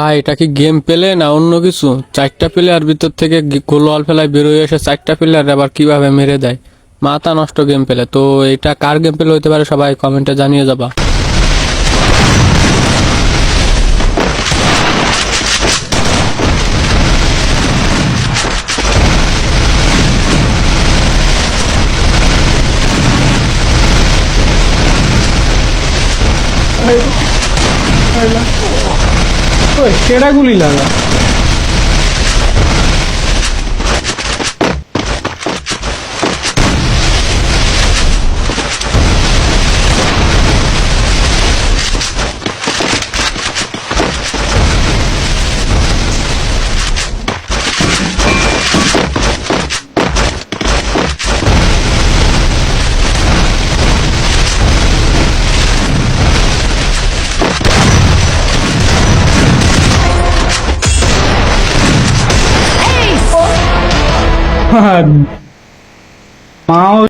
ভাই এটা কি গেম পেলে না অন্য কিছু? চারটা প্লেয়ার ভিতর থেকে গোলওয়াল ফেলায় বেরোয় এসে চারটা প্লেয়ার আবার কীভাবে মেরে দেয়? মাথা নষ্ট গেম পেলে। তো এটা কার গেম পেলে হতে পারে সবাই কমেন্টে জানিয়ে যাবা। ওই কেডা গুলি লাগা Thần Máu